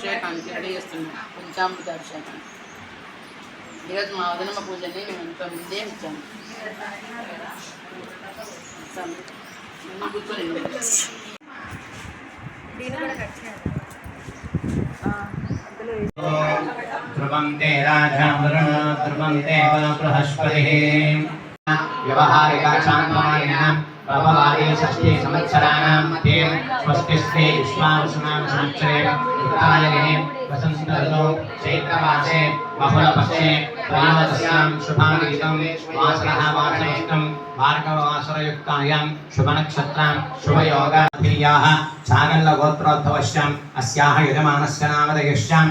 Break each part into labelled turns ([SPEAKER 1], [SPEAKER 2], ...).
[SPEAKER 1] అభిషేకానికి ready చేస్తున్నాం. పంచామృత అభిషేకానికి ఈరోజు మా వదనమ్మ పూజని మేము ఎంతో ముందే ఇచ్చాము ఇచ్చాము. ముందు కూర్చొని
[SPEAKER 2] ధ్రువం తే రాజా వరుణ ధ్రువం దేవ పర్వవాదే షష్ఠే సంవత్సరాణం మధ్యే స్వస్తిష్టే విశ్వావసునామ సంవత్సరే ఉత్తాయనే వసంతలో చైత్రమాసే బహుళపక్షే త్రావతస్యాం శుభాంగితం వాసనః వాసనయుక్తం భార్గవవాసరయుక్తాయాం శుభనక్షత్రాం శుభయోగాభిర్యాः చాగల్లగోత్రోద్భవశ్యాం అస్యాः యజమానస్య నామధయశ్యాం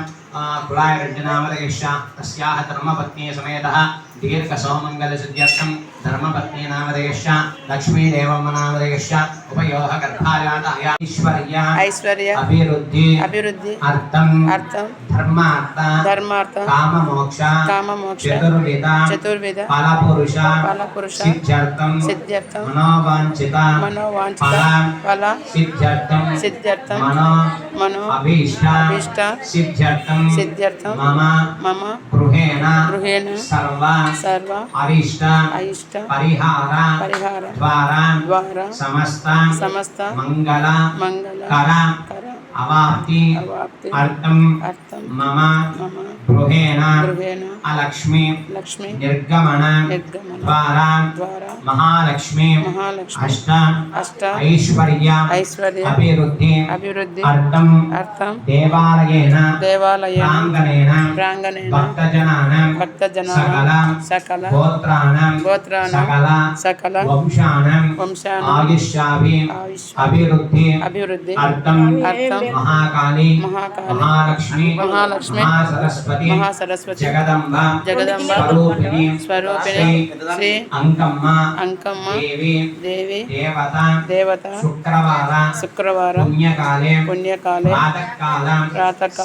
[SPEAKER 2] కులాయరజ్ఞనామధయశ్యాం తస్యాः ధర్మపత్నీ సమేతः దీర్ఘసౌమంగళసిద్ధ్యర్థం ధర్మపత్नी నామధేయశ్చ లక్ష్మీదేవమ్మ నామధేయశ్చ ఉపయోగ గర్భాజాతాయ ఐశ్వర్య
[SPEAKER 1] ఐశ్వర్య
[SPEAKER 2] అభివృద్ధి
[SPEAKER 1] అభివృద్ధి
[SPEAKER 2] అర్థం
[SPEAKER 1] అర్థం
[SPEAKER 2] ధర్మార్థ
[SPEAKER 1] ధర్మార్థం
[SPEAKER 2] కామమోక్ష
[SPEAKER 1] కామమోక్ష
[SPEAKER 2] చతుర్విధ
[SPEAKER 1] చతుర్విధ
[SPEAKER 2] ఫలపురుష
[SPEAKER 1] ఫలపురుష
[SPEAKER 2] సిద్ధ్యర్థం
[SPEAKER 1] సిద్ధ్యర్థం
[SPEAKER 2] మనోవాంఛిత
[SPEAKER 1] మనోవాంఛిత
[SPEAKER 2] ఫల సిద్ధ్యర్థం
[SPEAKER 1] సిద్ధ్యర్థం
[SPEAKER 2] మనో
[SPEAKER 1] మనో
[SPEAKER 2] అభీష్ట
[SPEAKER 1] అభీష్ట
[SPEAKER 2] సిద్ధ్యర్థం
[SPEAKER 1] సిద్ధ్యర్థం
[SPEAKER 2] మమ
[SPEAKER 1] మమ
[SPEAKER 2] గృహేణ
[SPEAKER 1] గృహేణ
[SPEAKER 2] సర్వ
[SPEAKER 1] సర్వ
[SPEAKER 2] అరిష్ట
[SPEAKER 1] అయిష్ట
[SPEAKER 2] పరిహార
[SPEAKER 1] పరిహార
[SPEAKER 2] ద్వారా
[SPEAKER 1] ద్వారా
[SPEAKER 2] సమస్త
[SPEAKER 1] సమస్త
[SPEAKER 2] మంగళ
[SPEAKER 1] మంగళ
[SPEAKER 2] కర
[SPEAKER 1] కర
[SPEAKER 2] అవాప్తి
[SPEAKER 1] అవాప్తి
[SPEAKER 2] అర్థం
[SPEAKER 1] అర్థం
[SPEAKER 2] మమ
[SPEAKER 1] మమ महालक्ष्मी
[SPEAKER 2] अष्ट
[SPEAKER 1] अष्ट
[SPEAKER 2] ऐश्वर्य
[SPEAKER 1] ऐश्वर्य
[SPEAKER 2] अभिवृद्धि
[SPEAKER 1] अभिवृद्धि
[SPEAKER 2] अर्थम
[SPEAKER 1] अर्थम
[SPEAKER 2] देवालयेन
[SPEAKER 1] देवालयेन
[SPEAKER 2] प्राङ्गणेन
[SPEAKER 1] प्राङ्गणेन
[SPEAKER 2] भक्तजनानां
[SPEAKER 1] भक्तजनानां
[SPEAKER 2] सकल
[SPEAKER 1] सकल
[SPEAKER 2] गोत्राणां
[SPEAKER 1] गोत्राणां
[SPEAKER 2] सकल
[SPEAKER 1] सकल
[SPEAKER 2] वंशानां
[SPEAKER 1] वंशानां
[SPEAKER 2] आयुष्याभि
[SPEAKER 1] अभिवृद्धि
[SPEAKER 2] अभिवृद्धि
[SPEAKER 1] अर्थम
[SPEAKER 2] अर्थम
[SPEAKER 1] महाकाली
[SPEAKER 2] महाकाली
[SPEAKER 1] महालक्ष्मी
[SPEAKER 2] महालक्ष्मी
[SPEAKER 1] महासरस्वती
[SPEAKER 2] మహాసరస్వతి జగదంబ స్వరూపిణి
[SPEAKER 1] శ్రీ
[SPEAKER 2] అంకమ్మ
[SPEAKER 1] అంకమ్మ
[SPEAKER 2] దేవి
[SPEAKER 1] దేవి
[SPEAKER 2] దేవత శుక్రవార పుణ్యకాలే ప్రాతకాల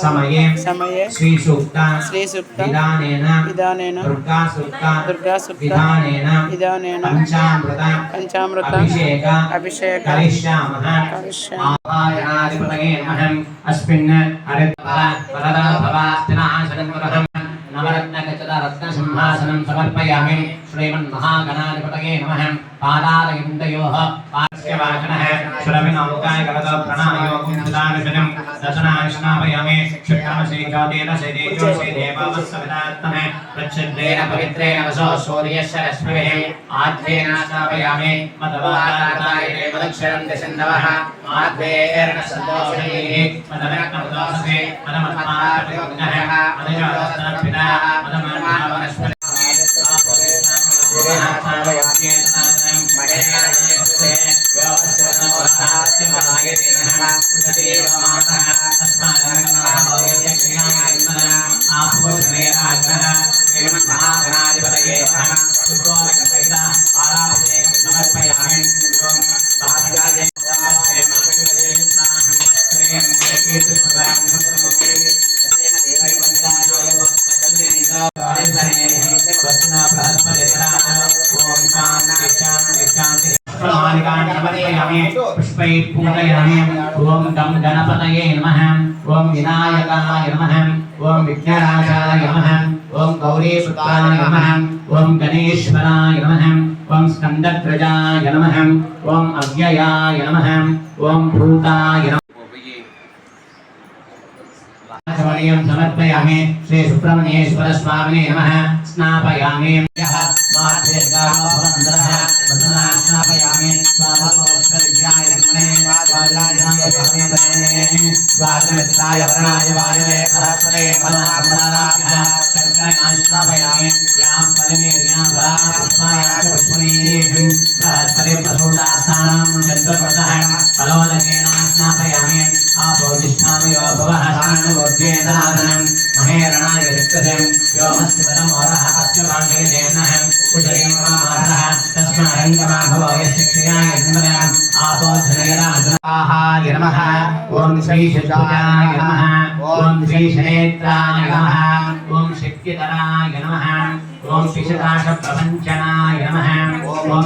[SPEAKER 2] సమయే
[SPEAKER 1] సమయే
[SPEAKER 2] శ్రీ సూక్త
[SPEAKER 1] శ్రీ సూక్త
[SPEAKER 2] విధానేన
[SPEAKER 1] విధానేన
[SPEAKER 2] దుర్గా సూక్త
[SPEAKER 1] దుర్గా సూక్త
[SPEAKER 2] విధానేన పంచామృత అభిషేక
[SPEAKER 1] అభిషేక
[SPEAKER 2] కరిష్యామః
[SPEAKER 1] కరిష్యామः.
[SPEAKER 2] ఆపాయనాధిపతయే నమః అస్మిన్ హరిద్ర వరదా భవాస్తినాశనం వరహం నవరత్నగచద రత్నసింహాసనం సమర్పయామి శ్రీమన్మహాగణాధిపతయే నమః పాదాలయంతయోః పార్శ్వవాచనः సురవినౌకాయ కరతో ప్రణామయో కుంభిదానశనం దశనాశ్నాపయామి క్షుత్రమశేఖోదేన శైదేజోషే దేవావస్సవిదాత్మన ప్రచ్ఛద్రేణ పవిత్రేణ వసో సూర్యస్య రశ్మిభిः ఆద్యేన స్నాపయామి మదవాదాయ దేవదక్షరం దశందవः ఆద్యేర్న సంతోషైः మదరత్నముదోషే మదమత్మాపతిజ్ఞः మదజాతస్తనపితా మదమన్మావనస్పతి పుష్పై పూజయామి ఓం గం గణపతయే నమః ఓం వినాయకాయ నమః ఓం విఘ్నరాజాయ నమః ఓం గౌరీపుత్రాయ నమః ఓం గణేశ్వరాయ నమః ఓం స్కందధ్వజాయ నమః ఓం అవ్యయాయ నమః ఓం భూతాయ నమః సమయం సమర్పయామి శ్రీ సుబ్రహ్మణ్యేశ్వర స్వామినే నమః స్నాపయామి యః మాధ్యేర్గామో భవంతరః వదనా స్నాపయామి స్వామోపవిద్యాయ ధర్మణే संगे स्वामी बने स्वातमिताय वर्णाय वायवे परस्परे मनामनाराभ्या शंकरं स्थापयामि यां परमेर्यां भरां पुष्पायां च पुष्पणीः परस्परे प्रसूदासानां चन्द्रमतः फलोदकेन स्नापयामि आपोदिष्ठामि यो भवः सारणभोग्येदारणं महेरणाय रिक्तजं व्योमस्य परमोरः अस्य भाग्येन कुशलेन శిక్షయాయ ధర్మరాం ఆపోజనయరాజాహాయ నమః ఓం శ్రీ శుద్ధాయ నమః ఓం శ్రీ శనేత్రాయ నమః ఓం శక్తిధరాయ నమః ఓం